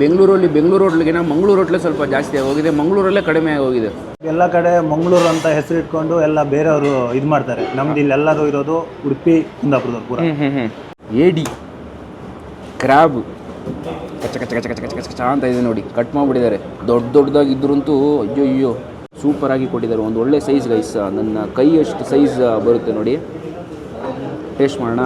ಬೆಂಗಳೂರಲ್ಲಿ ಬೆಂಗಳೂರು ಹೋಟ್ಲಿಗಿನ ಮಂಗಳೂರು ಹೋಟ್ಲೇ ಸ್ವಲ್ಪ ಜಾಸ್ತಿ ಆಗೋಗಿದೆ ಮಂಗಳೂರಲ್ಲೇ ಕಡಿಮೆ ಆಗೋಗಿದೆ. ಎಲ್ಲ ಕಡೆ ಮಂಗಳೂರು ಅಂತ ಹೆಸರಿಟ್ಕೊಂಡು ಎಲ್ಲ ಬೇರೆಯವರು ಇದು ಮಾಡ್ತಾರೆ. ನಮ್ದು ಇಲ್ಲಿ ಎಲ್ಲರೂ ಇರೋದು ಉಡುಪಿ ಕುಂದಾಪುರದಲ್ಲಿ ಪೂರ. ಏಡಿ ಕ್ರಾಬ್ ಕಚ್ಚ ಕಚ್ಚ ಕಚ್ಚ ಕಚ್ಚ ಕಚ್ಚ ಕಚ್ಚ ಕಚ್ಚ ಅಂತ ಇದೆ ನೋಡಿ ಕಟ್ ಮಾಡಿಬಿಟ್ಟಿದ್ದಾರೆ. ದೊಡ್ಡ ದೊಡ್ಡದಾಗಿದ್ದರಂತೂ ಅಯ್ಯೋ ಅಯ್ಯೋ ಸೂಪರಾಗಿ ಕೊಟ್ಟಿದ್ದಾರೆ. ಒಂದು ಒಳ್ಳೆ ಸೈಜ್ ಗೈಸ್ ನನ್ನ ಕೈಯಷ್ಟು ಸೈಜ್ ಬರುತ್ತೆ ನೋಡಿ. ಟೇಸ್ಟ್ ಮಾಡೋಣ.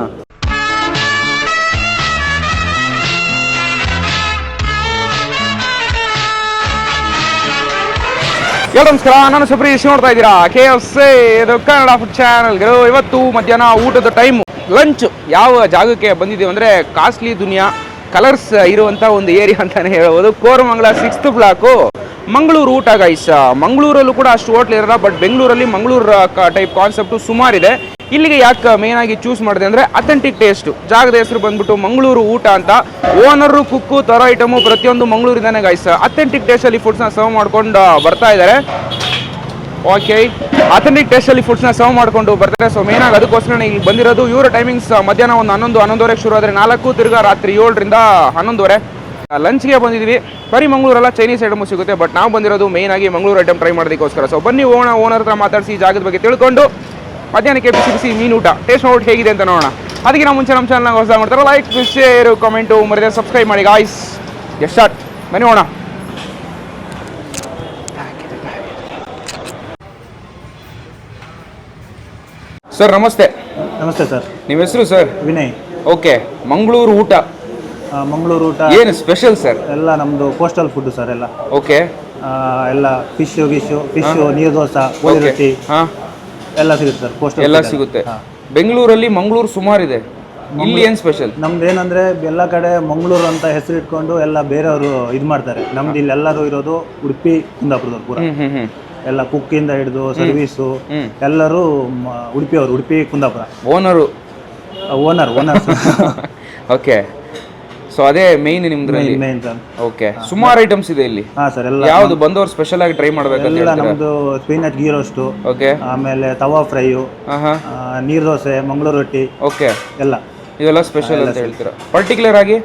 ಎಲ್ಲ ನಮಸ್ಕಾರ, ನಾನು ಸುಪ್ರೀಶ್ ನೋಡ್ತಾ ಇದ್ದೀರಾ? ಕೆ ಎಫ್ ಸಿ ಇದು ಕನ್ನಡ ಫುಡ್ ಚಾನಲ್ಗಳು ಇವತ್ತು ಮಧ್ಯಾಹ್ನ ಊಟದ ಟೈಮು ಲಂಚ್ ಯಾವ ಜಾಗಕ್ಕೆ ಬಂದಿದ್ದೀವಿ ಅಂದರೆ ಕಾಸ್ಟ್ಲಿ ದುನಿಯಾ ಕಲರ್ಸ್ ಇರುವಂಥ ಒಂದು ಏರಿಯಾ ಅಂತಲೇ ಹೇಳ್ಬೋದು. ಕೋರಮಂಗಲ ಸಿಕ್ಸ್ತ್ ಬ್ಲಾಕು ಮಂಗಳೂರು ಊಟ ಗೈಸ್ ಮಂಗಳೂರಲ್ಲೂ ಕೂಡ ಅಷ್ಟು ಹೋಟ್ಲ್ ಇರಲ್ಲ ಬಟ್ ಬೆಂಗಳೂರಲ್ಲಿ ಮಂಗಳೂರು ಟೈಪ್ ಕಾನ್ಸೆಪ್ಟು ಸುಮಾರಿದೆ. ಇಲ್ಲಿಗೆ ಯಾಕೆ ಮೇನ್ ಆಗಿ ಚೂಸ್ ಮಾಡಿದೆ ಅಂದರೆ ಅಥೆಂಟಿಕ್ ಟೇಸ್ಟು ಜಾಗದ ಹೆಸರು ಬಂದ್ಬಿಟ್ಟು ಮಂಗಳೂರು ಊಟ ಅಂತ. ಓನರು ಕುಕ್ಕು ಥರ ಐಟಮು ಪ್ರತಿಯೊಂದು ಮಂಗಳೂರಿಂದಾನೆ ಗೈಸ್ ಅಥೆಂಟಿಕ್ ಟೇಸ್ಟಲ್ಲಿ ಫುಡ್ಸ್ನ ಸರ್ವ್ ಮಾಡ್ಕೊಂಡು ಬರ್ತಾ ಇದ್ದಾರೆ ಓಕೆ ಅಥೆಂಟಿಕ್ ಟೇಸ್ಟಲ್ಲಿ ಫುಡ್ಸ್ನ ಸರ್ವ್ ಮಾಡ್ಕೊಂಡು ಬರ್ತಾರೆ. ಸೊ ಆಗಿ ಅದಕ್ಕೋಸ್ಕರ ಇಲ್ಲಿ ಬಂದಿರೋದು. ಇವರ ಟೈಮಿಂಗ್ಸ್ ಮಧ್ಯಾಹ್ನ ಒಂದು ಹನ್ನೊಂದು ಹನ್ನೊಂದುವರೆಗೆ ಶುರು ಆದರೆ ನಾಲ್ಕು, ತಿರ್ಗಾ ರಾತ್ರಿ ಏಳರಿಂದ ಹನ್ನೊಂದುವರೆ. ಲಂಚ್ಗೆ ಬಂದಿದ್ದೀವಿ ಬರೀ ಮಂಗಳೂರಲ್ಲ ಚೈನೀಸ್ ಐಟಮು ಸಿಗುತ್ತೆ ಬಟ್ ನಾವು ಬಂದಿರೋದು ಮೇನ್ ಆಗಿ ಮಂಗಳೂರು ಐಟಮ್ ಟ್ರೈ ಮಾಡೋದಕ್ಕೋಸ್ಕರ. ಸೊ ಬನ್ನಿ, ಓಣ ಓನರ್ ಹತ್ರ ಮಾತಾಡಿಸಿ ಜಾಗದ ಬಗ್ಗೆ ತಿಳ್ಕೊಂಡು. ಮಧ್ಯಾಹ್ನಕ್ಕೆ ಬಿಸಿ ಬಿಸಿ ಮೀನು ಊಟ. ಟೇಸ್ಟ್ ನೋಡಿ ಹೇಗಿದೆ ಅಂತ ನೋಡೋಣ. ಅದಕ್ಕೆ ನಾವು ಮುಂಚೆ ನಮ್ಮ ಚಾನಲ್ನ ಹೊಸ ಮಾಡ್ತಾರೆ ಲೈಕ್ ಶೇರ್ ಕಮೆಂಟು ಮರಿದೆ ಸಬ್ಸ್ಕ್ರೈಬ್ ಮಾಡಿ ಗಾಯ್ಸ್ ಎಷ್ಟು ಮನೆ ಬನ್ನಿ ಹೋಣ ಸರ್ ನಮಸ್ತೆ. ನಮಸ್ತೆ ಸರ್ ನಿಮ್ಮ ಹೆಸರು ಸರ್ ವಿನಯ್. ಓಕೆ ಮಂಗಳೂರು ಊಟ. ಮಂಗಳೂರು ಊಟ. ಏನು ಸ್ಪೆಷಲ್ ಸರ್ ಎಲ್ಲ ನಮ್ಮದು ಕೋಸ್ಟಲ್ ಫುಡ್ ಸರ್ ಎಲ್ಲ. ಓಕೆ ಎಲ್ಲ ಫಿಶ್ ಗಿಶು ಫಿಶ್ ನೀರು ದೋಸೆ ರೊಟ್ಟಿ. ಹಾಂ. ಎಲ್ಲ ಸಿಗುತ್ತೆ ಸರ್ ಕೋಸ್ಟಲ್ ಎಲ್ಲ ಸಿಗುತ್ತೆ. ಬೆಂಗಳೂರಲ್ಲಿ ಮಂಗಳೂರು ಸುಮಾರಿದೆ. ಇಲ್ಲಿ ಏನು ಸ್ಪೆಷಲ್ ನಮ್ದು ಏನಂದ್ರೆ ಎಲ್ಲ ಕಡೆ ಮಂಗಳೂರು ಅಂತ ಹೆಸರು ಇಟ್ಕೊಂಡು ಎಲ್ಲ ಬೇರೆಯವರು ಇದು ಮಾಡ್ತಾರೆ. ನಮ್ದು ಇಲ್ಲಿ ಎಲ್ಲರೂ ಇರೋದು ಉಡುಪಿ ಕುಂದಾಪುರದವ್ರು ಪೂರ. ಎಲ್ಲ ಕುಕ್ ಇಂದ ಕುಕ್ಕಿಂದ ಹಿಡಿದು ಸರ್ವಿಸ್. ಎಲ್ಲರೂ ಉಡುಪಿಯವರು Udupi Kundapura. Owner owner owner okay so ಅದೇ ಮೇಯ್ನ್ ನಿಮ್ದ್ರಲ್ಲಿ? ಮೇನ್ ಸರ್ ಓಕೆ ಸುಮಾರು ಐಟಮ್ಸ್ ಇದೆ ಇಲ್ಲಿ? ಹಾಂ ಸರ್ ಎಲ್ಲ ಯಾವುದು? ಬಂದವರು ಸ್ಪೆಷಲ್ ಆಗಿ ಟ್ರೈ ಮಾಡ್ಬೇಕಂತ ಎಲ್ಲ ಹೇಳ್ತೀರಾ? ನಮ್ದು ಸ್ಪಿನಚ್ ಗೀ ರೋಸ್ಟು ಓಕೆ ಆಮೇಲೆ ತವಾ ಫ್ರೈಯು ಆಹಾ ನೀರ್ ದೋಸೆ ಮಂಗಳೂರು ರೊಟ್ಟಿ. ಓಕೆ ಎಲ್ಲ. ಇದೆಲ್ಲ ಸ್ಪೆಷಲ್ ಅಂತ ಹೇಳ್ತೀರಾ? ಪರ್ಟಿಕ್ಯುಲರ್ ಆಗಿ?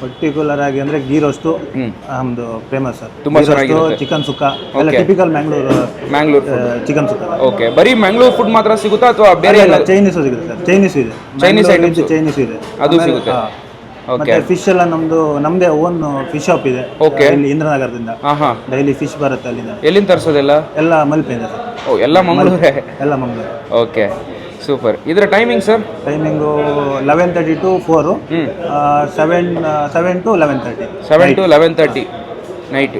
ಪರ್ಟಿಕ್ಯುಲರ್ ಆಗಿ ಅಂದ್ರೆ ಗೀ ರೋಸ್ಟು ನಮ್ದು ಫೇಮಸ್ ಸರ್ ತುಂಬಾ ಚೆನ್ನಾಗಿರುತ್ತೆ. ಚಿಕನ್ ಸುಕ್ಕ. ಎಲ್ಲ typical Mangalore Mangalore chicken sukka. Okay ಬರೀ ಮ್ಯಾಂಗ್ಳೂರ್ ಫುಡ್ ಮಾತ್ರ ಸಿಗುತ್ತಾ ಅಥವಾ ಬೇರೆ ಎಲ್ಲ ಚೈನೀಸು ಸಿಗುತ್ತೆ ಸರ್ ಚೈನೀಸ್ ಇದೆ. Chinese items? ಚೈನೀಸ್ ಇದೆ. ಅದು ಆಮೇಲೆ, ಸಿಗುತ್ತೆ. ಹಾ. ಓಕೆ ಮತ್ತೆ ಫಿಶ್ ಎಲ್ಲ ನಮ್ದು ನಮ್ದೇ ಓನ್ ಫಿಶ್ ಶಾಪ್ ಇದೆ. ಓಕೆ ಇಲ್ಲಿ ಇಂದ್ರನಗರದಿಂದ. ಹಾಂ ಹಾಂ ಡೈಲಿ ಫಿಶ್ ಬರುತ್ತೆ ಅಲ್ಲಿಂದ. ಎಲ್ಲಿಂದ ತರಿಸೋದೆಲ್ಲ? ಎಲ್ಲ ಮಲ್ಪೆಯಿಂದ ಸರ್. ಓ ಎಲ್ಲ ಮಂಗಳೂರೇ? ಎಲ್ಲ ಮಂಗಳೂರು. ಓಕೆ ಸೂಪರ್ ಇದರ timing sir timing eleven thirty to four seven seven to eleven thirty seven to eleven thirty night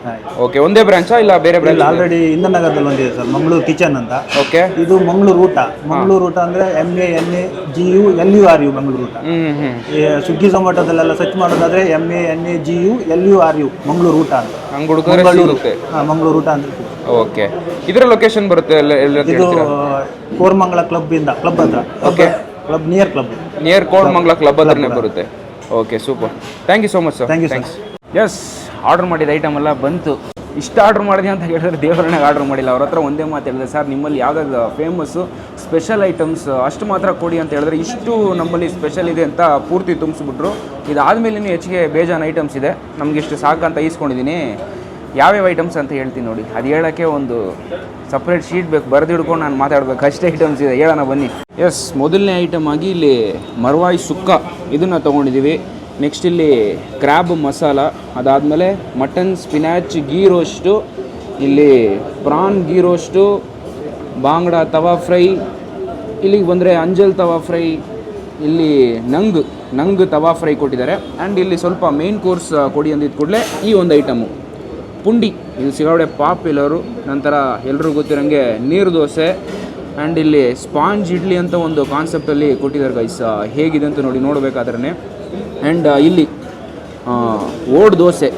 okay ಒಂದೇ ಬ್ರಾಂಚಾ ಇಲ್ಲ ಬೇರೆ ಬ್ರಾಂಚ್ ಆಲ್ರೆಡಿ ಇಂದ್ರನಗರದಲ್ಲಿ ಒಂದಿದೆ ಸರ್ ಮಂಗಳೂರು ಕಿಚನ್ ಅಂತ. ಓಕೆ ಇದು ಮಂಗಳೂರು ಊಟ. ಮಂಗಳೂರು ಊಟ ಅಂದ್ರೆ M A N A G U L U R U Mangaluru ಊಟ. ಈ ಸ್ವಿಗ್ಗಿ ಝೊಮ್ಯಾಟೋದಲ್ಲೆಲ್ಲ ಸರ್ಚ್ ಮಾಡೋದಾದ್ರೆ M A N A G U L U R U Mangaluru Oota ಅಂತ. ಹಂಗೆ ಮಂಗಳೂರು. ಮಂಗಳೂರು ಊಟ ಅಂತ ಓಕೆ ಇದರ ಲೊಕೇಶನ್ ಬರುತ್ತೆ ಇದು ಕೋರ್ಮಂಗಲ ಕ್ಲಬ್ ಇಂದ ಕ್ಲಬ್ ಹತ್ರ. Okay club near club near Koramangala club ಹತ್ರನೇ ಬರುತ್ತೆ. Okay super thank you so much sir thank you. Thanks yes order ಮಾಡಿದ ಐಟಮ್ ಎಲ್ಲ ಬಂತು. ಇಷ್ಟು ಆರ್ಡರ್ ಮಾಡಿದೆ ಅಂತ ಹೇಳಿದ್ರೆ ದೇವರನ್ನಾಗ ಆರ್ಡರ್ ಮಾಡಿಲ್ಲ. ಅವ್ರ ಹತ್ರ ಒಂದೇ ಮಾತು ಹೇಳಿದೆ, ಸರ್, ನಿಮ್ಮಲ್ಲಿ ಯಾವ್ದಾದ್ರು ಫೇಮಸ್ಸು ಸ್ಪೆಷಲ್ ಐಟಮ್ಸ್ ಅಷ್ಟು ಮಾತ್ರ ಕೊಡಿ ಅಂತ ಹೇಳಿದ್ರೆ ಇಷ್ಟು ನಮ್ಮಲ್ಲಿ ಸ್ಪೆಷಲ್ ಇದೆ ಅಂತ ಪೂರ್ತಿ ತುಂಬಿಸ್ಬಿಟ್ರು. ಇದಾದಮೇಲೆ ಹೆಚ್ಚಿಗೆ ಬೇಜಾನ್ ಐಟಮ್ಸ್ ಇದೆ. ನಮಗೆ ಇಷ್ಟು ಸಾಕಂತ ಈಸ್ಕೊಂಡಿದ್ದೀನಿ ಯಾವ್ಯಾವ ಐಟಮ್ಸ್ ಅಂತ ಹೇಳ್ತೀನಿ ನೋಡಿ. ಅದು ಹೇಳೋಕ್ಕೆ ಒಂದು ಸಪ್ರೇಟ್ ಶೀಟ್ ಬೇಕು. ಬರೆದು ನಾನು ಮಾತಾಡ್ಬೇಕು. ಅಷ್ಟೇ ಐಟಮ್ಸ್ ಇದೆ. ಹೇಳೋಣ ಬನ್ನಿ. ಎಸ್ ಮೊದಲನೇ ಐಟಮ್ ಆಗಿ ಇಲ್ಲಿ ಮರ್ವಾಯಿ ಸುಕ್ಕ ಇದನ್ನು ತೊಗೊಂಡಿದ್ದೀವಿ ನೆಕ್ಸ್ಟ್ ಇಲ್ಲಿ ಕ್ರ್ಯಾಬ್ ಮಸಾಲ ಅದಾದಮೇಲೆ ಮಟನ್ ಸ್ಪಿನಾಚ್ ಗೀ ರೋಸ್ಟು ಇಲ್ಲಿ prawn ghee roast bangda tawa fry ಇಲ್ಲಿಗೆ ಬಂದರೆ ಅಂಜಲ್ ತವಾ ಫ್ರೈ ಇಲ್ಲಿ ನಂಗ್ ನಂಗ್ ತವಾ ಫ್ರೈ ಕೊಟ್ಟಿದ್ದಾರೆ. ಆ್ಯಂಡ್ ಇಲ್ಲಿ ಸ್ವಲ್ಪ ಮೇನ್ ಕೋರ್ಸ್ ಕೊಡಿ ಅಂದಿದ್ದ ಕೂಡಲೇ ಈ ಒಂದು ಐಟಮು ಪುಂಡಿ, ಇದು ಸಿಗಾವಡೆ ಪಾಪ್ಯುಲರು ನಂತರ ಎಲ್ಲರೂ ಗೊತ್ತಿರೋಂಗೆ ನೀರು ದೋಸೆ ಆ್ಯಂಡ್ ಇಲ್ಲಿ ಸ್ಪಾಂಜ್ ಇಡ್ಲಿ ಅಂತ ಒಂದು ಕಾನ್ಸೆಪ್ಟಲ್ಲಿ ಕೊಟ್ಟಿದ್ದಾರೆ ಗೈಸ್ ಹೇಗಿದೆ ಅಂತ ನೋಡಿ ನೋಡಬೇಕಾದ್ರೆ ಆ್ಯಂಡ್ ಇಲ್ಲಿ ಆ, ಓಡ್ ದೋಸೆ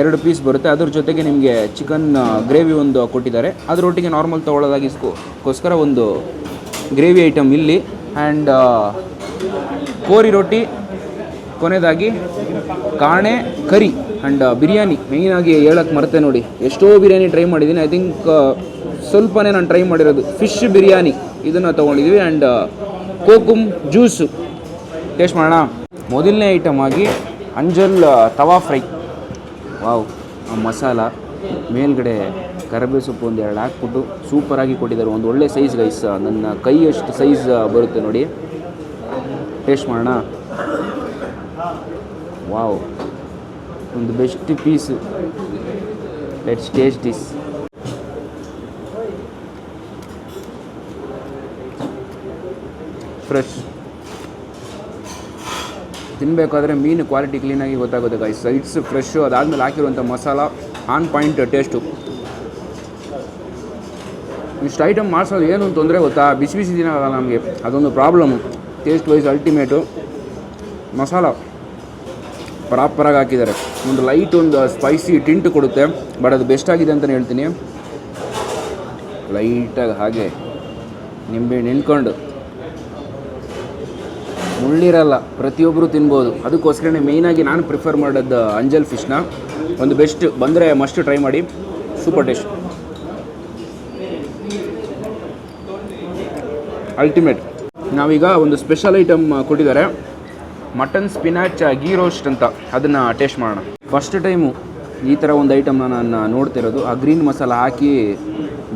ಎರಡು ಪೀಸ್ ಬರುತ್ತೆ. ಅದ್ರ ಜೊತೆಗೆ ನಿಮಗೆ ಚಿಕನ್ ಗ್ರೇವಿ ಒಂದು ಕೊಟ್ಟಿದ್ದಾರೆ. ಅದರೊಟ್ಟಿಗೆ ನಾರ್ಮಲ್ ತೊಗೊಳ್ಳೋದಾಗಿಸ್ಕೋಸ್ಕರ ಒಂದು ಗ್ರೇವಿ ಐಟಮ್ ಇಲ್ಲಿ. ಆ್ಯಂಡ್ ಕೋರಿ ರೊಟ್ಟಿ ಕೊನೆಯದಾಗಿ ಕಾಣೆ ಕರಿ ಆ್ಯಂಡ್ ಬಿರಿಯಾನಿ. ಮೇಯ್ನಾಗಿ ಹೇಳಕ್ಕೆ ಮರ್ತೆ ನೋಡಿ. ಎಷ್ಟೋ ಬಿರಿಯಾನಿ ಟ್ರೈ ಮಾಡಿದ್ದೀನಿ. ಐ ಥಿಂಕ್ ಸ್ವಲ್ಪನೇ ನಾನು ಟ್ರೈ ಮಾಡಿರೋದು ಫಿಶ್ ಬಿರಿಯಾನಿ. ಇದನ್ನು ತೊಗೊಂಡಿದ್ದೀವಿ ಆ್ಯಂಡ್ ಕೋಕುಮ್ ಜ್ಯೂಸು ಟೇಸ್ಟ್ ಮಾಡೋಣ. ಮೊದಲನೇ ಐಟಮ್ ಆಗಿ ಅಂಜಲ್ ತವಾ ಫ್ರೈ. ವಾವ್, ಆ ಮಸಾಲ. ಮೇಲ್ಗಡೆ ಕರಿಬೇವು ಸೊಪ್ಪು ಒಂದು ಎರಡು ಹಾಕ್ಬಿಟ್ಟು ಸೂಪರಾಗಿ ಕೊಟ್ಟಿದ್ದಾರೆ. ಒಂದು ಒಳ್ಳೆ ಸೈಜ್ ಗೈಸ್ ನನ್ನ ಕೈಯಷ್ಟು ಸೈಜ್ ಬರುತ್ತೆ ನೋಡಿ. ಟೇಸ್ಟ್ ಮಾಡೋಣ. ವಾವ್, ಒಂದು best piece let's taste this fresh ತಿನ್ನಬೇಕಾದ್ರೆ ಮೀನು ಕ್ವಾಲಿಟಿ ಕ್ಲೀನಾಗಿ ಗೊತ್ತಾಗುತ್ತೆ ಗಾಯ್ ಸೈಡ್ಸ್ ಫ್ರೆಶ್ ಅದಾದಮೇಲೆ ಹಾಕಿರುವಂಥ ಮಸಾಲ ಆನ್ ಪಾಯಿಂಟ್ ಟೇಸ್ಟು ಇಷ್ಟು ಐಟಮ್ ಮಾಡಿಸೋದು ಏನು ತೊಂದರೆ ಗೊತ್ತಾ? ಬಿಸಿ ಬಿಸಿ ದಿನ ಆಗಲ್ಲ ನಮಗೆ. ಅದೊಂದು problem taste wise ultimate masala ಪ್ರಾಪರಾಗಿ ಹಾಕಿದ್ದಾರೆ. ಒಂದು ಲೈಟ್ ಒಂದು ಸ್ಪೈಸಿ ಟಿಂಟ್ ಕೊಡುತ್ತೆ ಬಟ್ ಅದು ಬೆಸ್ಟ್ ಆಗಿದೆ ಅಂತಲೇ ಹೇಳ್ತೀನಿ. ಲೈಟಾಗಿ ಹಾಗೆ ನಿಂಬೆ ನಿಲ್ಕೊಂಡು ಮುಳ್ಳಿರಲ್ಲ ಪ್ರತಿಯೊಬ್ಬರು ತಿನ್ಬೋದು. ಅದಕ್ಕೋಸ್ಕರನೇ ಮೇಯ್ನಾಗಿ ನಾನು ಪ್ರಿಫರ್ ಮಾಡೋದು ಅಂಜಲ್ ಫಿಶ್ನ ಒಂದು ಬೆಸ್ಟ್ ಬಂದರೆ ಮಸ್ಟ್ ಟ್ರೈ ಮಾಡಿ. ಸೂಪರ್ ಟೇಸ್ಟ್ ಅಲ್ಟಿಮೇಟ್ ನಾವೀಗ ಒಂದು ಸ್ಪೆಷಲ್ ಐಟಮ್ ಕೊಟ್ಟಿದ್ದಾರೆ. ಮಟನ್ ಸ್ಪಿನಾಚ್ ಗೀ ರೋಸ್ಟ್ ಅಂತ. ಅದನ್ನು ಟೇಸ್ಟ್ ಮಾಡೋಣ. ಫಸ್ಟ್ ಟೈಮು ಈ ಥರ ಒಂದು ಐಟಮ್ನ ನಾನು ನೋಡ್ತಿರೋದು. ಆ ಗ್ರೀನ್ ಮಸಾಲ ಹಾಕಿ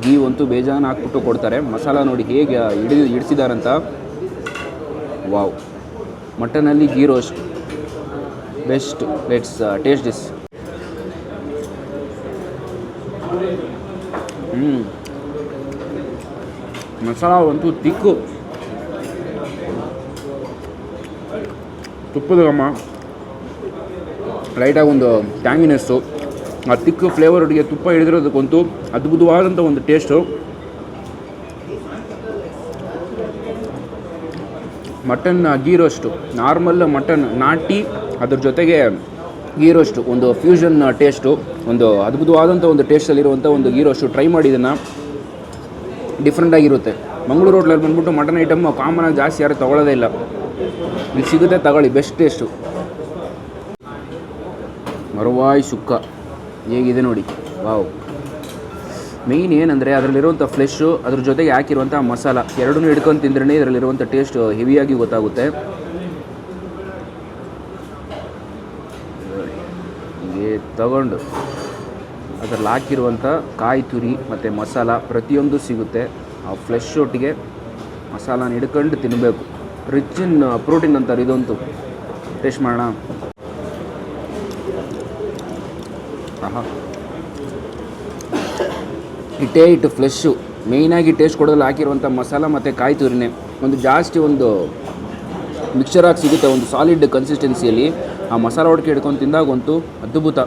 ಗೀ ಅಂತೂ ಬೇಜಾನ ಹಾಕ್ಬಿಟ್ಟು ಕೊಡ್ತಾರೆ. ಮಸಾಲ ನೋಡಿ ಹೇಗೆ ಹಿಡಿದು ಇಡಿಸಿದಾರಂತ wow ಮಟನಲ್ಲಿ ghee roast best let's taste this masala ಒಂದು ತಿಕ್ಕು. ತುಪ್ಪದ ಗಮ್ಮ ಲೈಟಾಗಿ ಒಂದು ಟ್ಯಾಂಗಿನೆಸ್ಸು ಆ ತಿಕ್ಕು ಫ್ಲೇವರ್ ಒಟ್ಟಿಗೆ ತುಪ್ಪ ಹಿಡಿದಿರೋದಕ್ಕಂತೂ ಅದ್ಭುತವಾದಂಥ ಒಂದು taste mutton ghee roast normal mutton, ನಾಟಿ, ಅದ್ರ ಜೊತೆಗೆ ಗೀ ರೋಸ್ಟು ಒಂದು ಫ್ಯೂಷನ್ ಟೇಸ್ಟು ಒಂದು ಅದ್ಭುತವಾದಂಥ ಒಂದು ಟೇಸ್ಟಲ್ಲಿರುವಂಥ ಒಂದು ಗೀ ರೋಸ್ಟು ಟ್ರೈ ಮಾಡಿ ಇದನ್ನು. ಡಿಫ್ರೆಂಟ್ ಆಗಿರುತ್ತೆ. ಮಂಗಳೂರು ಹೋಟ್ಲಲ್ಲಿ ಬಂದ್ಬಿಟ್ಟು ಮಟನ್ ಐಟಮ್ ಕಾಮನಾಗಿ ಜಾಸ್ತಿ ಯಾರು ತೊಗೊಳ್ಳೋದೇ ಇಲ್ಲ. ಇಲ್ಲಿ ಸಿಗುತ್ತೆ, ತಗೊಳ್ಳಿ. ಬೆಸ್ಟ್ ಟೇಸ್ಟು ಮರವಾಯಿ ಸುಕ್ಕ. ಹೇಗಿದೆ ನೋಡಿ. ವಾವ್ ಮೇಯ್ನ್ ಏನಂದರೆ ಅದರಲ್ಲಿರುವಂಥ ಫ್ಲೆಶ್ಶು ಅದ್ರ ಜೊತೆಗೆ ಹಾಕಿರುವಂಥ ಮಸಾಲ, ಎರಡನ್ನೂ ಹಿಡ್ಕೊಂಡು ತಿಂದ್ರೇ ಇದರಲ್ಲಿರುವಂಥ ಟೇಸ್ಟ್ ಹೆವಿಯಾಗಿ ಗೊತ್ತಾಗುತ್ತೆ. ಹೀಗೆ ತಗೊಂಡು ಅದರಲ್ಲಿ ಹಾಕಿರುವಂಥ ಕಾಯಿ ತುರಿ ಮತ್ತು ಮಸಾಲ ಪ್ರತಿಯೊಂದು ಸಿಗುತ್ತೆ. ಆ ಫ್ಲೆಶ್ ಒಟ್ಟಿಗೆ ಮಸಾಲಾನ ಹಿಡ್ಕೊಂಡು ತಿನ್ನಬೇಕು ರಿಚ್ ಇನ್ ಪ್ರೋಟೀನ್ ಅಂತಾರೆ ಇದಂತೂ ಟೇಸ್ಟ್ ಮಾಡೋಣ. ಇಟ್ಟೇ ಇಟ್ಟು ಫ್ಲೆಶ್ಶು ಮೇಯ್ನಾಗಿ ಟೇಸ್ಟ್ ಕೊಡೋದ್ರಲ್ಲಿ ಹಾಕಿರುವಂಥ ಮಸಾಲ ಮತ್ತು ಕಾಯಿ ತುರಿನೇ. ಒಂದು ಜಾಸ್ತಿ ಒಂದು ಮಿಕ್ಸರ್ ಆಗಿ ಸಿಗುತ್ತೆ, ಒಂದು ಸಾಲಿಡ್ ಕನ್ಸಿಸ್ಟೆನ್ಸಿಯಲ್ಲಿ ಆ ಮಸಾಲ ಹೊಡ್ಕೆ ಹಿಡ್ಕೊಂಡು ತಿಂದಾಗಂತೂ ಅದ್ಭುತ.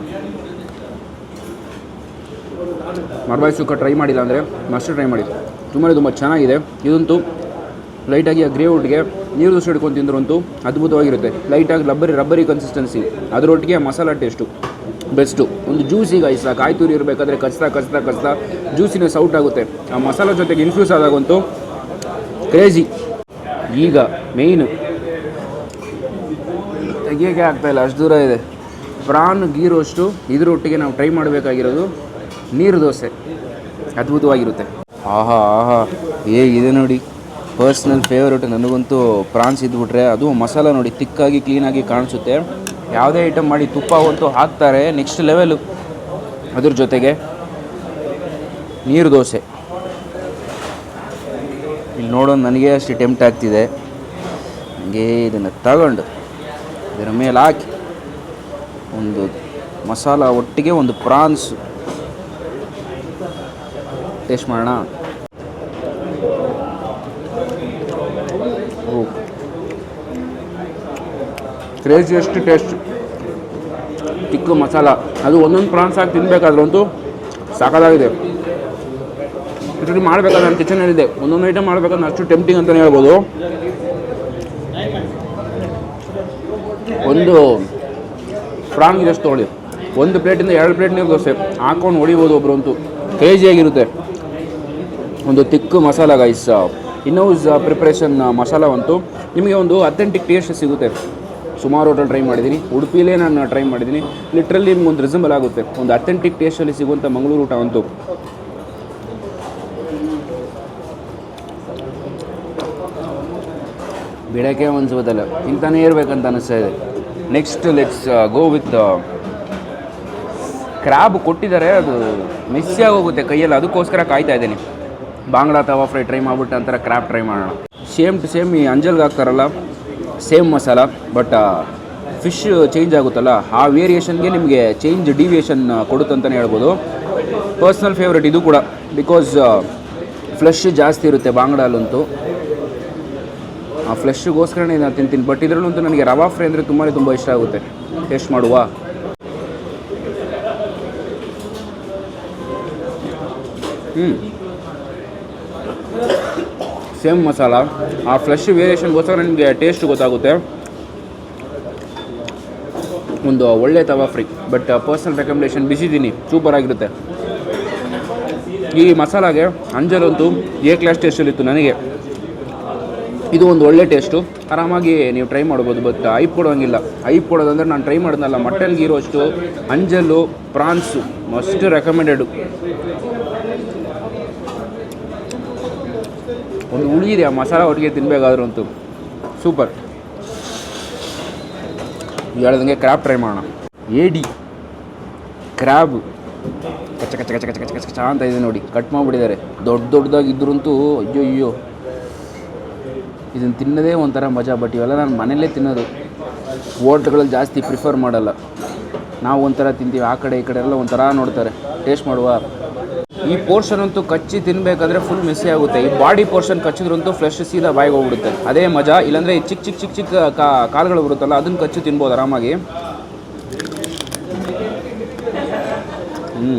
ಮರ್ಬಾಯಿ ಸುಕ್ಕ ಟ್ರೈ ಮಾಡಿಲ್ಲ ಅಂದರೆ ಮಸ್ಟ್ ಟ್ರೈ ಮಾಡಿ ತುಂಬಾ ತುಂಬ ಚೆನ್ನಾಗಿದೆ. ಇದಂತೂ ಲೈಟಾಗಿ ಆ ಗ್ರೇ ಒಟ್ಟಿಗೆ ನೀರು ದೋಸೆ ಹಿಡ್ಕೊಂಡು ತಿಂದ್ರಂತೂ ಅದ್ಭುತವಾಗಿರುತ್ತೆ. ಲೈಟಾಗಿ ರಬ್ಬರಿ ರಬ್ಬರಿ ಕನ್ಸಿಸ್ಟೆನ್ಸಿ ಅದರೊಟ್ಟಿಗೆ ಮಸಾಲ ಟೇಸ್ಟು ಬೆಸ್ಟು ಒಂದು ಜ್ಯೂಸಿಗೆ ಐಸ್ ಕಾಯಿ ತುರಿ ಇರಬೇಕಾದ್ರೆ ಕಚ್ತಾ ಕಚ್ತಾ ಕಚ್ತಾ ಜ್ಯೂಸಿನ ಸೌಟ್ ಆಗುತ್ತೆ. ಆ ಮಸಾಲ ಜೊತೆಗೆ ಇನ್ಫ್ಯೂಸ್ ಆದಾಗಂತೂ ಕ್ರೇಜಿ ಈಗ ಮೇಯ್ನು ತೆಗಿಯೋಕ್ಕೆ ಆಗ್ತಾಯಿಲ್ಲ ಅಷ್ಟು ದೂರ ಇದೆ. ಪ್ರಾನ್ ಗೀ ರೋಸ್ಟು ಇದರೊಟ್ಟಿಗೆ ನಾವು ಟ್ರೈ ಮಾಡಬೇಕಾಗಿರೋದು ನೀರು ದೋಸೆ. ಅದ್ಭುತವಾಗಿರುತ್ತೆ. ಆಹಾ ಆಹಾ. ಇದೆ ನೋಡಿ. ಪರ್ಸ್ನಲ್ ಫೇವ್ರೇಟ್ ನನಗಂತೂ ಪ್ರಾನ್ಸ್ ಇದ್ಬಿಟ್ರೆ ಅದು ಮಸಾಲ ನೋಡಿ, ತಿಕ್ಕಾಗಿ ಕ್ಲೀನಾಗಿ ಕಾಣಿಸುತ್ತೆ. ಯಾವುದೇ ಐಟಮ್ ಮಾಡಿ ತುಪ್ಪ ಅಂತೂ ಹಾಕ್ತಾರೆ ನೆಕ್ಸ್ಟ್ ಲೆವೆಲು ಅದ್ರ ಜೊತೆಗೆ ನೀರು ದೋಸೆ ಇಲ್ಲಿ ನೋಡೋದು ನನಗೆ ಅಷ್ಟು ಟೆಂಪ್ಟ್ ಆಗ್ತಿದೆ. ಹಂಗೆ ಇದನ್ನು ತಗೊಂಡು ಇದರ ಮೇಲೆ ಹಾಕಿ ಒಂದು ಮಸಾಲ ಒಟ್ಟಿಗೆ ಒಂದು ಪ್ರಾನ್ಸ್ ಟೇಸ್ಟ್ ಮಾಡೋಣ ಕ್ರೇಜಿಯಸ್ಟ್ ಟೇಸ್ಟ್ ತಿಕ್ಕು ಮಸಾಲ. ಅದು ಒಂದೊಂದು ಪ್ರಾನ್ಸ್ ಹಾಕಿ ತಿನ್ನಬೇಕಾದ್ರಂತೂ ಸಾಕಾಗಿದೆ ಇದರಲ್ಲಿ ಮಾಡಬೇಕಾದ್ರೆ ನನ್ನ ಕಿಚನಲ್ಲಿದೆ ಒಂದೊಂದು ಐಟಮ್ ಮಾಡಬೇಕಾದ್ರೆ ಅಷ್ಟು ಟೆಂಪ್ಟಿಂಗ್ ಅಂತಲೇ ಹೇಳ್ಬೋದು. ಒಂದು ಪ್ರಾನ್ ಇದಷ್ಟು ತೊಗೊಳ್ಳಿ. ಒಂದು ಪ್ಲೇಟಿಂದ ಎರಡು ಪ್ಲೇಟ್ ನೀವು ದೋಸೆ. ಹಾಕೊಂಡು ಹೊಡಿಬೋದು ಒಬ್ಬರು ಅಂತೂ. ಕ್ರೇಜಿಯಾಗಿರುತ್ತೆ. ಒಂದು thick masala guys in house preparation ಮಸಾಲವಂತೂ ನಿಮಗೆ ಒಂದು ಅಥೆಂಟಿಕ್ ಟೇಸ್ಟ್ ಸಿಗುತ್ತೆ. ಸುಮಾರು ಹೋಟೆಲ್ ಟ್ರೈ ಮಾಡಿದ್ದೀನಿ. ಉಡುಪಿಲೇ ನಾನು ಟ್ರೈ ಮಾಡಿದ್ದೀನಿ. ಲಿಟ್ರಲಿ ನಿಮ್ಗೆ ಒಂದು ರಿಸಂಬಲ್ ಆಗುತ್ತೆ. ಒಂದು ಅಥೆಂಟಿಕ್ ಟೇಸ್ಟಲ್ಲಿ ಸಿಗುವಂಥ ಮಂಗಳೂರು ಊಟ ಅಂತೂ. ಬಿಡೋಕ್ಕೆ ಅನ್ಸೋದಲ್ಲ ಇಂತಾನೇ ಇರಬೇಕಂತ ಅನಿಸ್ತಾ ಇದೆ. Next let's go with crab ಕೊಟ್ಟಿದ್ದಾರೆ. ಅದು ಮಿಸ್ಸಿ ಆಗೋಗುತ್ತೆ ಕೈಯಲ್ಲಿ. ಅದಕ್ಕೋಸ್ಕರ ಕಾಯ್ತಾ ಇದ್ದೀನಿ. ಬಾಂಗ್ಲಾ ತವಾ ಫ್ರೈ ಟ್ರೈ ಮಾಡಿಬಿಟ್ಟು ಅಂತಾರೆ ಕ್ರ್ಯಾಬ್ ಟ್ರೈ ಮಾಡೋಣ. ಸೇಮ್ ಟು ಸೇಮ್ ಈ ಅಂಜಲ್ಗೆ ಹಾಕ್ತಾರಲ್ಲ. Same masala but fish change ಆಗುತ್ತಲ್ಲ, ಆ ವೇರಿಯೇಷನ್ಗೆ ನಿಮಗೆ ಚೇಂಜ್ ಡಿವಿಯೇಷನ್ ಕೊಡುತ್ತೆ ಅಂತಲೇ ಹೇಳ್ಬೋದು. ಪರ್ಸ್ನಲ್ ಫೇವ್ರೇಟ್ ಇದು ಕೂಡ ಬಿಕಾಸ್ ಫ್ಲೆಶ್ ಜಾಸ್ತಿ ಇರುತ್ತೆ ಬಾಂಗ್ಡಾಲಂತೂ. ಆ ಫ್ಲೆಶ್ಗೋಸ್ಕರನೇ ನಾನು ತಿಂತೀನಿ ಬಟ್ ಇದರಲ್ಲಂತೂ ನನಗೆ ರವಾ ಫ್ರೈ ಅಂದರೆ ತುಂಬಾ ತುಂಬ ಇಷ್ಟ ಆಗುತ್ತೆ. ಟೇಸ್ಟ್ ಮಾಡುವ. ಹ್ಞೂ ಸೇಮ್ ಮಸಾಲ, ಆ ಫ್ಲೆಶ್ ವೇರಿಯೇಷನ್ಗೋಸ್ಕರ ನಿಮಗೆ ಟೇಸ್ಟ್ ಗೊತ್ತಾಗುತ್ತೆ. ಒಂದು ಒಳ್ಳೆ tawa fry but personal recommendation ಬಿಸಿದ್ದೀನಿ super ಆಗಿರುತ್ತೆ. ಈ ಮಸಾಲಾಗೆ ಅಂಜಲಂತೂ ಎ ಕ್ಲಾಸ್ ಟೇಸ್ಟಲ್ಲಿತ್ತು ನನಗೆ. ಇದು ಒಂದು ಒಳ್ಳೆ ಟೇಸ್ಟು ಆರಾಮಾಗಿ ನೀವು ಟ್ರೈ ಮಾಡ್ಬೋದು ಬಟ್ ಐಪ್ ಕೊಡೋಂಗಿಲ್ಲ. ಐಪ್ ಕೊಡೋದಂದ್ರೆ ನಾನು ಟ್ರೈ ಮಾಡೋದಲ್ಲ ಮಟನ್ಗೆ ಇರೋಷ್ಟು ಅಂಜಲು ಪ್ರಾನ್ಸು ಮಸ್ಟ್ ರೆಕಮೆಂಡೆಡು ಒಂದು ಉಳಿದಿದೆ ಆ ಮಸಾಲ ಒಟ್ಟಿಗೆ ತಿನ್ನಬೇಕಾದ್ರೂ ಸೂಪರ್. ಹೇಳ್ದಂಗೆ ಕ್ರ್ಯಾಬ್ ಟ್ರೈ ಮಾಡೋಣ. ಏಡಿ ಕ್ರ್ಯಾಬ್ ಕಚ್ಚ ಕಚ್ಚ ಕಚ್ಚ ಕಚ್ಚ ಕಚ್ಚ ಕಚ್ಚ ಕಚ್ಚ ಅಂತ ಇದೆ ನೋಡಿ. ಕಟ್ ಮಾಡಿಬಿಟ್ಟಿದ್ದಾರೆ. ದೊಡ್ಡ ದೊಡ್ಡದಾಗಿದ್ರಂತೂ ಅಯ್ಯೋ ಅಯ್ಯೋ. ಇದನ್ನು ತಿನ್ನೋದೇ ಒಂಥರ ಮಜಾ ಬಟ್ ಇವೆಲ್ಲ ನಾನು ಮನೆಯಲ್ಲೇ ತಿನ್ನೋದು. ಹೋಟ್ಲ್ಗಳಲ್ಲಿ ಜಾಸ್ತಿ ಪ್ರಿಫರ್ ಮಾಡಲ್ಲ. ನಾವು ಒಂಥರ ತಿಂತೀವಿ. ಆ ಕಡೆ, ಈ ಕಡೆ ಎಲ್ಲ ಒಂಥರ ನೋಡ್ತಾರೆ. ಟೇಸ್ಟ್ ಮಾಡುವ. ಈ ಪೋರ್ಷನ್ ಅಂತೂ ಕಚ್ಚಿ ತಿನ್ನಬೇಕಾದ್ರೆ ಫುಲ್ ಮಿಸ್ಸಿ ಆಗುತ್ತೆ. ಈ ಬಾಡಿ ಪೋರ್ಷನ್ ಕಚ್ಚಿದ್ರಂತೂ ಫ್ಲೆಶ್ ಸೀದಾ ಬಾಯಿಗೆ ಹೋಗ್ಬಿಡುತ್ತೆ. ಅದೇ ಮಜಾ, ಇಲ್ಲಾಂದರೆ ಈ ಚಿಕ್ಕ ಚಿಕ್ಕ ಚಿಕ್ಕ ಚಿಕ್ಕ ಕಾಲ್ಗಳು ಬರುತ್ತಲ್ಲ, ಅದನ್ನ ಕಚ್ಚಿ ತಿನ್ಬೋದು ಆರಾಮಾಗಿ. ಹ್ಞೂ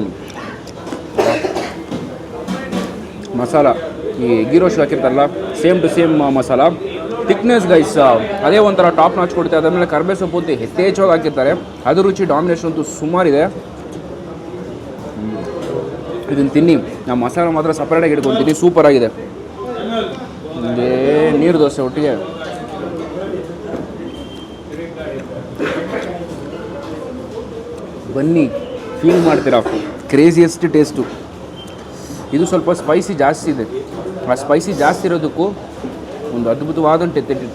ಮಸಾಲ, ಈ ghee roast ಹಾಕಿರ್ತಾರಲ್ಲ same to same masala. Thickness guys ಅದೇ ಒಂಥರ ಟಾಪ್ ನಾಚ್ ಕೊಡುತ್ತೆ. ಅದಾದಮೇಲೆ ಕರ್ಬೇ ಸೊಪ್ಪು ಅಂತ ಯಥೇಚ್ಛವಾಗಿ ಹಾಕಿರ್ತಾರೆ. ಅದು ರುಚಿ ಡಾಮಿನೇಷನ್ ಅಂತೂ ಸುಮಾರಿದೆ. ಇದನ್ನು ತಿನ್ನಿ. ನಾವು ಮಸಾಲೆ ಮಾತ್ರ ಸಪ್ರೇಟಾಗಿ ಇಟ್ಕೊತೀನಿ. ಸೂಪರ್ ಆಗಿದೆ. ಇದೇ ನೀರು ದೋಸೆ ಒಟ್ಟಿಗೆ. ಬನ್ನಿ ಫೀಲ್ ಮಾಡ್ತೀರಾ? ಕ್ರೇಜಿಯೆಸ್ಟ್ ಟೇಸ್ಟು ಇದು ಸ್ವಲ್ಪ ಸ್ಪೈಸಿ ಜಾಸ್ತಿ ಇದೆ. ಆ ಸ್ಪೈಸಿ ಜಾಸ್ತಿ ಇರೋದಕ್ಕೂ ಒಂದು ಅದ್ಭುತವಾದ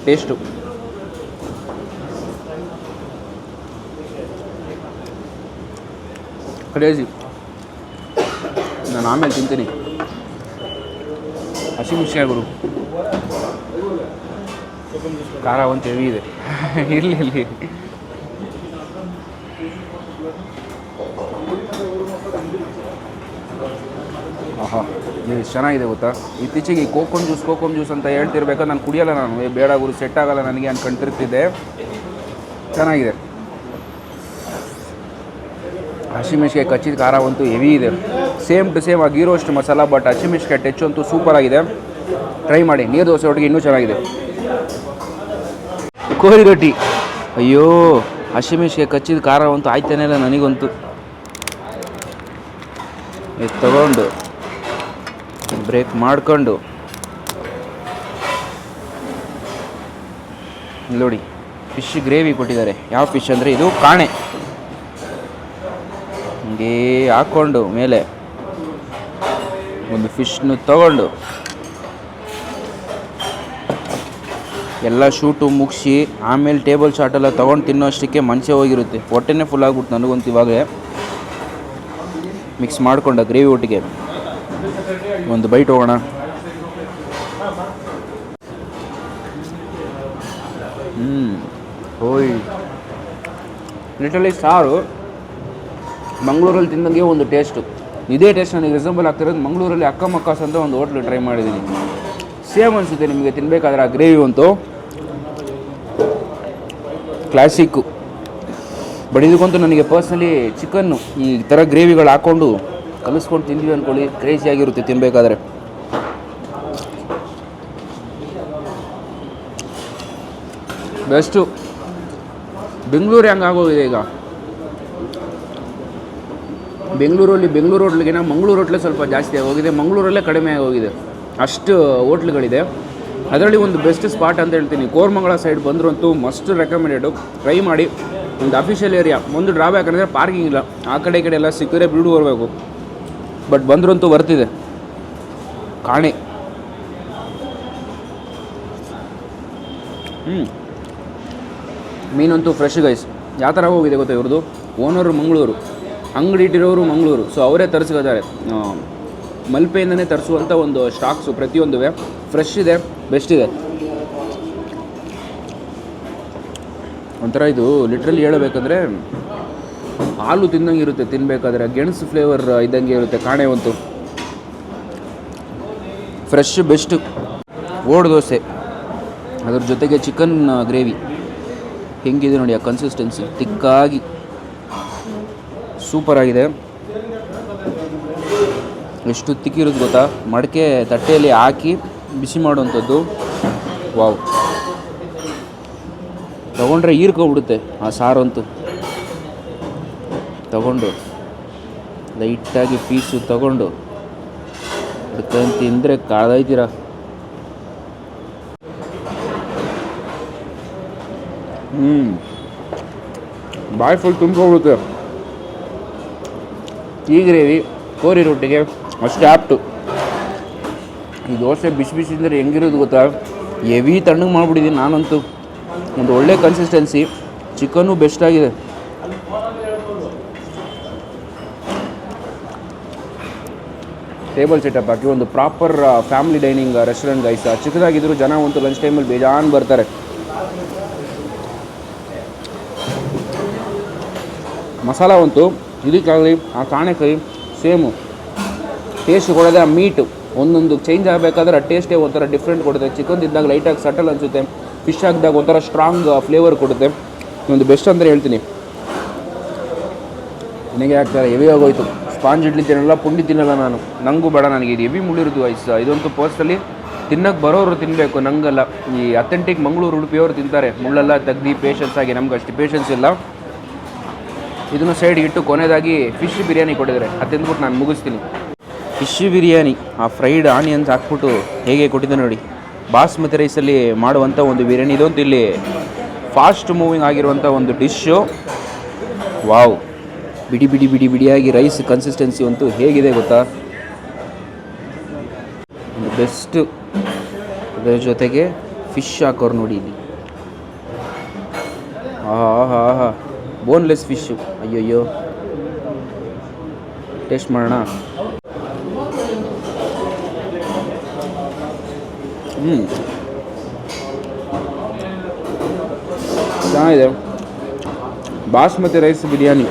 ಟೇಸ್ಟು ಕ್ರೇಜಿ ನಾನು ಆಮೇಲೆ ತಿಂತೀನಿ. ಹಸಿ ಗುರು ಖಾರ ಒಂದು ಹೆವಿ ಇದೆ. ಇರಲಿ ಇರಲಿ. ಆಹಾ, ಇದು ಚೆನ್ನಾಗಿದೆ ಗೊತ್ತಾ? ಇತ್ತೀಚೆಗೆ ಈ ಜ್ಯೂಸ್ ಕೋಕೋನ್ ಜ್ಯೂಸ್ ಅಂತ ಹೇಳ್ತಿರ್ಬೇಕಾದ್ರೆ ನಾನು ಕುಡಿಯಲ್ಲ ನಾನು. ಬೇಡ ಗುರು ಸೆಟ್ ಆಗಲ್ಲ ನನಗೆ ಅನ್ಕೊಂತಿರ್ತಿದ್ದೆ ಚೆನ್ನಾಗಿದೆ. ಹಸಿಮೆಣ್ಸಿಗೆ ಕಚ್ಚಿದ ಖಾರ ಅಂತೂ ಹೆವಿ ಇದೆ. ಸೇಮ್ ಟು ಸೇಮ್ ಆಗಿರೋ ಅಷ್ಟು ಮಸಾಲ ಬಟ್ ಹಸಿಮೆಣ್ಸಿಕಾಯಿ ಟಚ್ ಅಂತೂ ಸೂಪರ್ ಆಗಿದೆ. ಟ್ರೈ ಮಾಡಿ, ನೀರು ದೋಸೆ ಒಟ್ಟಿಗೆ ಇನ್ನೂ ಚೆನ್ನಾಗಿದೆ. ಕೋರಿ ರೊಟ್ಟಿ. ಅಯ್ಯೋ ಹಸಿಮೆಣ್ಸಿಕಾಯಿ ಕಚ್ಚಿದ ಖಾರ ಅಂತೂ ಆಯ್ತಾನೆ ಇಲ್ಲ ನನಗಂತೂ. ಇದು ತಗೊಂಡು ಬ್ರೇಕ್ ಮಾಡ್ಕೊಂಡು. ನೋಡಿ ಫಿಶ್ ಗ್ರೇವಿ ಕೊಟ್ಟಿದ್ದಾರೆ. ಯಾವ ಫಿಶ್ ಅಂದರೆ ಇದು ಕಾಣೆ. ಹಿಂಗೇ ಹಾಕ್ಕೊಂಡು ಮೇಲೆ. ಒಂದು ಫಿಶ್ನು ತಗೊಂಡು ಎಲ್ಲ ಶೂಟು ಮುಗಿಸಿ ಆಮೇಲೆ ಟೇಬಲ್ ಶಾಟ್ ಎಲ್ಲ ತೊಗೊಂಡು ತಿನ್ನೋ ಅಷ್ಟಕ್ಕೆ ಮನಸ್ಸೇ ಹೋಗಿರುತ್ತೆ. ಹೊಟ್ಟೆನೇ ಫುಲ್ ಆಗ್ಬಿಟ್ಟು ನನಗಂತೂ ಇವಾಗಲೇ. ಮಿಕ್ಸ್ ಮಾಡಿಕೊಂಡ ಗ್ರೇವಿ ಒಟ್ಟಿಗೆ. ಒಂದು ಬೈಟ್ ಹೋಗೋಣ. ಹ್ಞೂ ಹೋಯ್. ಲಿಟ್ರಲಿ ಸಾರು, ಮಂಗಳೂರಲ್ಲಿ ತಿಂದಂಗೆ ಒಂದು ಟೇಸ್ಟು ಇದೇ ಟೇಸ್ಟ್ ನನಗೆ ರಿಸಂಬಲ್ ಆಗ್ತಿರೋದು ಮಂಗಳೂರಲ್ಲಿ ಅಕ್ಕ ಮಕ್ಕಾಸ್ ಅಂತ ಒಂದು ಹೋಟ್ಲು ಟ್ರೈ ಮಾಡಿದ್ದೀನಿ. ಸೇಮ್ ಅನಿಸುತ್ತೆ ನಿಮಗೆ ತಿನ್ಬೇಕಾದ್ರೆ ಆ ಗ್ರೇವಿ ಅಂತೂ. ಕ್ಲಾಸಿಕ್ಕು ಬಟ್ ಇದಕ್ಕಂತೂ ನನಗೆ ಪರ್ಸ್ನಲಿ ಚಿಕನ್ನು ಈ ಥರ ಗ್ರೇವಿಗಳು ಹಾಕ್ಕೊಂಡು ಕಲಿಸ್ಕೊಂಡು ತಿಂದ್ವಿ ಅಂದ್ಕೊಳ್ಳಿ ಕ್ರೇಜಿಯಾಗಿರುತ್ತೆ ತಿನ್ನಬೇಕಾದ್ರೆ ಬೆಸ್ಟು ಬೆಂಗಳೂರು ಹೆಂಗಾಗೋಗಿದೆ ಈಗ? ಬೆಂಗಳೂರಲ್ಲಿ ಬೆಂಗಳೂರು ಹೋಟ್ಲಿಗಿನ ಮಂಗಳೂರು ಹೋಟ್ಲೆ ಸ್ವಲ್ಪ ಜಾಸ್ತಿ ಆಗೋಗಿದೆ. ಮಂಗಳೂರಲ್ಲೇ ಕಡಿಮೆ ಆಗೋಗಿದೆ. ಅಷ್ಟು ಹೋಟ್ಲುಗಳಿದೆ. ಅದರಲ್ಲಿ ಒಂದು ಬೆಸ್ಟ್ ಸ್ಪಾಟ್ ಅಂತ ಹೇಳ್ತೀನಿ. ಕೋರ್ಮಂಗಳ ಸೈಡ್ ಬಂದ್ರಂತೂ ಮಸ್ಟ್ ರೆಕಮೆಂಡೆಡು ಟ್ರೈ ಮಾಡಿ. ಒಂದು ಅಫಿಷಿಯಲ್ ಏರಿಯಾ ಒಂದು ಡ್ರಾಬ್ಯಾಕ್ ಅಂದರೆ ಪಾರ್ಕಿಂಗ್ ಇಲ್ಲ. ಆ ಕಡೆ ಈ ಕಡೆ ಎಲ್ಲ ಸಿಕ್ಕರೆ ಬಿಡು ಬರಬೇಕು. ಬಟ್ ಬಂದ್ರಂತೂ ಬರ್ತಿದೆ ಕಾಣೆ. ಹ್ಞೂ ಮೀನಂತೂ ಫ್ರೆಶ್ ಗೈಸ್ ಯಾವ ಥರ ಹೋಗಿದೆ ಗೊತ್ತಾ ಇವ್ರದ್ದು ಓನರು ಮಂಗಳೂರು. ಅಂಗಡಿ ಇಟ್ಟಿರೋರು ಮಂಗಳೂರು. ಸೊ ಅವರೇ ತರಿಸ್ಕೊತಾರೆ ಮಲ್ಪೆಯಿಂದನೇ ತರಿಸುವಂಥ ಒಂದು ಸ್ಟಾಕ್ಸು ಪ್ರತಿಯೊಂದು ಫ್ರೆಶ್ ಇದೆ ಬೆಸ್ಟ್ ಇದೆ. ಒಂಥರ ಇದು ಲಿಟ್ರಲಿ ಹೇಳಬೇಕಂದ್ರೆ, ಹಾಲು ತಿಂದಂಗೆ ಇರುತ್ತೆ ತಿನ್ನಬೇಕಾದ್ರೆ ಗೆಣಸು ಫ್ಲೇವರ್ ಇದ್ದಂಗೆ ಇರುತ್ತೆ ಕಾಣೆ ಒಂದು ಫ್ರೆಶ್ ಬೆಸ್ಟ್ ಓಡ್ ದೋಸೆ. ಅದ್ರ ಜೊತೆಗೆ ಚಿಕನ್ ಗ್ರೇವಿ ಹೆಂಗಿದೆ ನೋಡಿ ಆ ಕನ್ಸಿಸ್ಟೆನ್ಸಿ ತಿಕ್ಕಾಗಿ. ಸೂಪರ್ ಆಗಿದೆ. ಎಷ್ಟು ತಿಕ್ಕಿರೋದು ಗೊತ್ತಾ? ಮಡಕೆ ತಟ್ಟೆಯಲ್ಲಿ ಹಾಕಿ ಬಿಸಿ ಮಾಡುವಂಥದ್ದು. ವಾವ್. ತಗೊಂಡ್ರೆ ಹೀರ್ಕೊಬಿಡುತ್ತೆ ಆ ಸಾರಂತೂ. ತಗೊಂಡು, ಲೈಟಾಗಿ ಪೀಸು ತಗೊಂಡು ಅದಕ್ಕಂತ ತಿಂದರೆ ಕಾದೈತೀರ ಹ್ಞೂ ಬಾಯ್ ಫುಲ್ ತುಂಬ್ಕೊಬಿಡುತ್ತೆ ಈ ಗ್ರೇವಿ ಕೋರಿ ರೊಟ್ಟಿಗೆ, ಅಷ್ಟು ಆಪ್ಟು ಈ ದೋಸೆ ಬಿಸಿ ಬಿಸಿ ಅಂದರೆ ಹೆಂಗಿರೋದು ಗೊತ್ತಾ? ಹೆವಿ ತಣ್ಣಗೆ ಮಾಡಿಬಿಟ್ಟಿದ್ದೀನಿ ನಾನಂತೂ. ಒಂದು ಒಳ್ಳೆ ಕನ್ಸಿಸ್ಟೆನ್ಸಿ ಚಿಕನ್ನು ಬೆಸ್ಟ್ ಆಗಿದೆ. ಟೇಬಲ್ ಸೆಟಪ್ ಹಾಕಿ ಒಂದು proper family dining restaurant guys ಚಿಕ್ಕದಾಗಿದ್ದರೂ ಜನ ಒಂದು ಲಂಚ್ ಟೈಮಲ್ಲಿ ಬೇಜಾನ್ ಬರ್ತಾರೆ. ಮಸಾಲ ಅಂತೂ ಇದಕ್ಕಾಗಲಿ ಆ ಕಾಣೆಕಾಯಿ ಸೇಮು. ಟೇಸ್ಟ್ ಕೊಡೋದೇ ಆ ಮೀಟು ಒಂದೊಂದು ಚೇಂಜ್ ಆಗಬೇಕಾದ್ರೆ ಆ ಟೇಸ್ಟೇ ಒಂಥರ ಡಿಫ್ರೆಂಟ್ ಕೊಡುತ್ತೆ. ಚಿಕನ್ ಇದ್ದಾಗ ಲೈಟಾಗಿ ಸಟಲ್ ಅನಿಸುತ್ತೆ. ಫಿಶ್ ಹಾಕಿದಾಗ ಒಂಥರ ಸ್ಟ್ರಾಂಗ್ ಫ್ಲೇವರ್ ಕೊಡುತ್ತೆ. ಒಂದು ಬೆಸ್ಟ್ ಅಂದರೆ ಹೇಳ್ತೀನಿ. ನನಗೆ ಆಗ್ತಾರೆ ಹೆವಿ ಆಗೋಯ್ತು? ಸ್ಪಾಂಜ್ ಇಡ್ಲಿ ತಿನ್ನಲ್ಲ, ಪುಂಡಿ ತಿನ್ನಲ್ಲ ನಾನು. ನಂಗೂ ಬೇಡ ನನಗೆ. ಇದು ಹೆವಿ ಮುಳಿರೋದು ವಯಸ್ಸು ಇದಂತೂ ಪೋಸ್ಟಲ್ಲಿ ತಿನ್ನಕ್ಕೆ ಬರೋರು ತಿನ್ನಬೇಕು ನಂಗಲ್ಲ. ಈ ಅಥೆಂಟಿಕ್ ಮಂಗಳೂರು ಉಡುಪಿಯವರು ತಿಂತಾರೆ. ಮುಳ್ಳೆಲ್ಲ, ತೆಗ್ದು ಪೇಷನ್ಸ್ ಆಗಿ ನಮ್ಗೆ ಅಷ್ಟು ಪೇಷನ್ಸ್ ಇಲ್ಲ. ಇದನ್ನು ಸೈಡ್ ಇಟ್ಟು ಕೊನೆಯದಾಗಿ ಫಿಶ್ ಬಿರಿಯಾನಿ ಕೊಟ್ಟಿದ್ದಾರೆ. ಅದು ತಿಂದ್ಬಿಟ್ಟು ನಾನು ಮುಗಿಸ್ತೀನಿ. ಫಿಶ್ ಬಿರಿಯಾನಿ, ಆ ಫ್ರೈಡ್ ಆನಿಯನ್ಸ್ ಹಾಕ್ಬಿಟ್ಟು ಹೇಗೆ ಕೊಟ್ಟಿದ್ದೆ ನೋಡಿ. ಬಾಸ್ಮತಿ ರೈಸಲ್ಲಿ ಮಾಡುವಂಥ ಒಂದು ಬಿರಿಯಾನಿ. ಇದೊಂದು ಇಲ್ಲಿ ಫಾಸ್ಟ್ ಮೂವಿಂಗ್ ಆಗಿರುವಂಥ ಒಂದು ಡಿಶ್ಶು ವಾವ್. ಬಿಡಿ ಬಿಡಿ ಬಿಡಿ, ಬಿಡಿಯಾಗಿ ರೈಸ್ ಕನ್ಸಿಸ್ಟೆನ್ಸಿ ಅಂತೂ ಹೇಗಿದೆ ಗೊತ್ತಾ? ಬೆಸ್ಟ್ ಅದರ ಜೊತೆಗೆ ಫಿಶ್ ಹಾಕೋರು ನೋಡಿ ಇಲ್ಲಿ. ಆಹಾ ಆಹಾ ಬೋನ್ಲೆಸ್ ಫಿಶ್ಶು ಅಯ್ಯಯ್ಯೋ. ಟೇಸ್ಟ್ ಮಾಡೋಣ. ಹ್ಞೂ ಚೆನ್ನಾಗಿದೆ. Basmati rice biryani.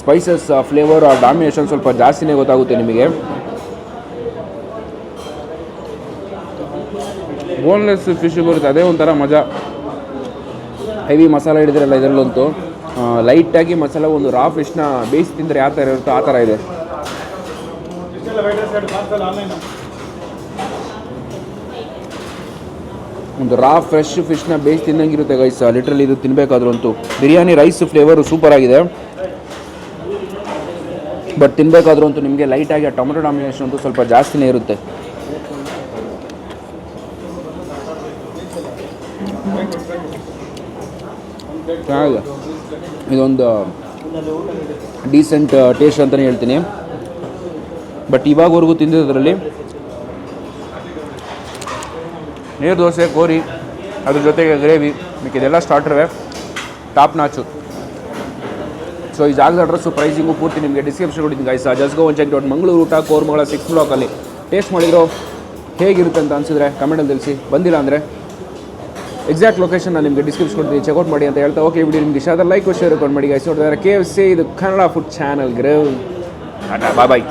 Spices flavour ಆ ಡಾಮಿನೇಷನ್ ಸ್ವಲ್ಪ ಜಾಸ್ತಿನೇ ಗೊತ್ತಾಗುತ್ತೆ ನಿಮಗೆ. ಬೋನ್ಲೆಸ್ ಫಿಶ್ ಬರುತ್ತೆ, ಅದೇ ಒಂಥರ ಮಜಾ. ಹೆವಿ ಮಸಾಲ ಹಿಡಿದಿರಲ್ಲ ಇದರಲ್ಲಂತೂ ಲೈಟಾಗಿ ಮಸಾಲ ಒಂದು ರಾ ಫಿಶ್ನ ಬೇಯಿಸಿ ತಿಂದರೆ ಯಾವ ಥರ ಇರುತ್ತೋ ಆ ಥರ ಇದೆ. ಒಂದು ರಾ ಫ್ರೆಶ್ ಫಿಶ್ನ ಬೇಯಿಸಿ ತಿನ್ನಂಗಿರುತ್ತೆ ಗೈಸ್ ಲಿಟ್ರಲ್ಲಿ ಇದು ತಿನ್ಬೇಕಾದ್ರಂತೂ. ಬಿರಿಯಾನಿ ರೈಸ್ ಫ್ಲೇವರು ಸೂಪರ್ ಆಗಿದೆ. ಬಟ್ ತಿನ್ನಬೇಕಾದ್ರೂ ಅಂತೂ ನಿಮಗೆ ಲೈಟಾಗಿ ಆ ಟೊಮೆಟೊ ಡಾಮಿನೇಷನ್ ಅಂತೂ ಸ್ವಲ್ಪ ಜಾಸ್ತಿನೇ ಇರುತ್ತೆ. ಚೆನ್ನಾಗಿದೆ ಇದೊಂದು ಡೀಸೆಂಟ್ ಟೇಸ್ಟ್ ಅಂತಲೇ ಹೇಳ್ತೀನಿ. ಬಟ್ ಇವಾಗವರೆಗೂ ತಿಂದಿದ್ದರಲ್ಲಿ ನೀರು, ದೋಸೆ, ಕೋರಿ, ಅದ್ರ ಜೊತೆಗೆ ಗ್ರೇವಿ ಮಿಕ್ಕಿದೆಲ್ಲ ಸ್ಟಾರ್ಟ್ರೆ ಟಾಪ್ ನಾಚು ಸೊ ಈ ಜಾಗದ ಅಡ್ರೆಸ್ಸು ಪ್ರೈಸಿಂಗು ಪೂರ್ತಿ ನಿಮಗೆ ಡಿಸ್ಕ್ರಿಪ್ಷನ್ ಕೊಟ್ಟಿದ್ದೀನಿ guys just go check dot Mangaluru Oota, Koramangala six ಬ್ಲಾಕಲ್ಲಿ taste ಮಾಡಿದ್ರು ಹೇಗಿರುತ್ತೆ ಅಂತ ಅನಿಸಿದ್ರೆ ಕಮೆಂಟಲ್ಲಿ ತಿಳಿಸಿ. ಬಂದಿಲ್ಲ ಅಂದರೆ ಎಕ್ಸಾಕ್ಟ್ ಲೊಕೇಶನ್ ನಾನು ನಿಮಗೆ ಡಿಸ್ಕ್ರಿಪ್ಷನ್ ಕೊಡ್ತೀನಿ. ಚೆಕ್ಔಟ್ ಮಾಡಿ ಅಂತ ಹೇಳ್ತಾ. ಓಕೆ ವಿಡಿಯೋ ನಿಮಗೆ ಇಷ್ಟ ಲೈಕ್ ಶೇರ್ ಕೊಂಡು ಮಾಡಿ ಗೈಸ್ ನೋಡಿದ್ರೆ ಕೆ ಎಫ್ ಸಿ ಇದು ಕನ್ನಡ ಫುಡ್ ಚಾನಲ್ ಗ್ರೇವ್ ಬಾಯ್ ಬಾಯ್